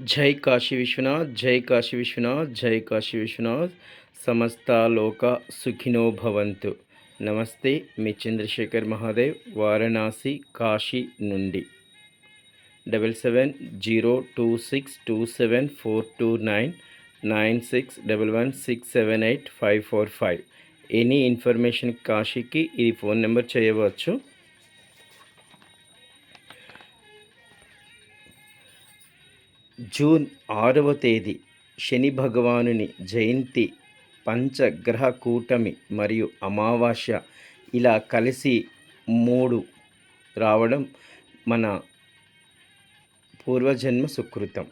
జై కాశీ విశ్వనాథ్ జై కాశీ విశ్వనాథ్ జై కాశీ విశ్వనాథ్. సమస్త లోక సుఖినో భవంతు. నమస్తే మీ చంద్రశేఖర్ మహాదేవ్ వారణాసి కాశీ నుండి. Double seven zero two six two seven four two nine nine six double one six seven eight five four five. Any information కాశీకి ఇది ఫోన్ నెంబర్ చేయవచ్చు. జూన్ ఆరవ తేదీ శని భగవానుని జయంతి పంచగ్రహ కూటమి మరియు అమావాస్య ఇలా కలిసి మూడు రావడం మన పూర్వజన్మ సుకృతం.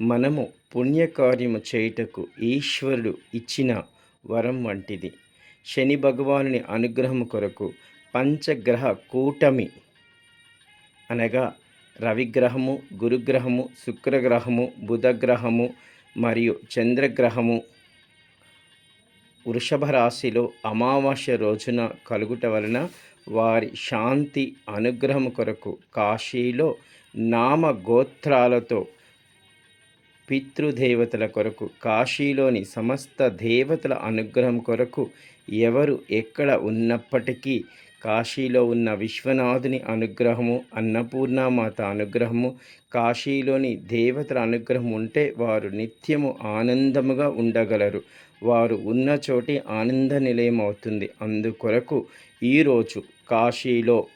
మనము పుణ్యకార్యము చేయుటకు ఈశ్వరుడు ఇచ్చిన వరం వంటిది. శని భగవానుని అనుగ్రహం కొరకు పంచగ్రహ కూటమి అనగా రవిగ్రహము గురుగ్రహము శుక్రగ్రహము బుధగ్రహము మరియు చంద్రగ్రహము వృషభ రాశిలో అమావాస్య రోజున కలుగుట వలన వారి శాంతి అనుగ్రహం కొరకు కాశీలో నామ గోత్రాలతో పితృదేవతల కొరకు కాశీలోని సమస్త దేవతల అనుగ్రహం కొరకు ఎవరు ఎక్కడ ఉన్నప్పటికీ కాశీలో ఉన్న విశ్వనాథుని అనుగ్రహము అన్నపూర్ణమాత అనుగ్రహము కాశీలోని దేవతల అనుగ్రహం ఉంటే వారు నిత్యము ఆనందముగా ఉండగలరు. వారు ఉన్న చోటి ఆనంద నిలయం అవుతుంది. అందుకొరకు ఈరోజు కాశీలో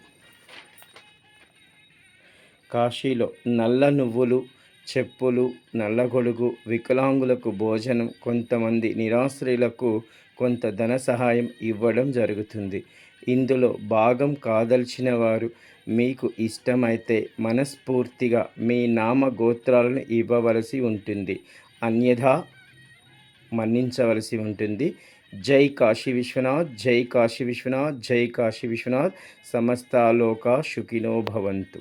కాశీలో నల్ల నువ్వులు చెప్పులు నల్లగొడుగు వికలాంగులకు భోజనం కొంతమంది నిరాశ్రయులకు కొంత ధన సహాయం ఇవ్వడం జరుగుతుంది. ఇందులో భాగం కాదల్చిన వారు మీకు ఇష్టమైతే మనస్ఫూర్తిగా మీ నామ గోత్రాలను ఇవ్వవలసి ఉంటుంది. అన్యథా మన్నించవలసి ఉంటుంది. జై కాశీ విశ్వనాథ్ జై కాశీ విశ్వనాథ్ జై కాశీ విశ్వనాథ్ సమస్తాలోక శుకినో భవంతు.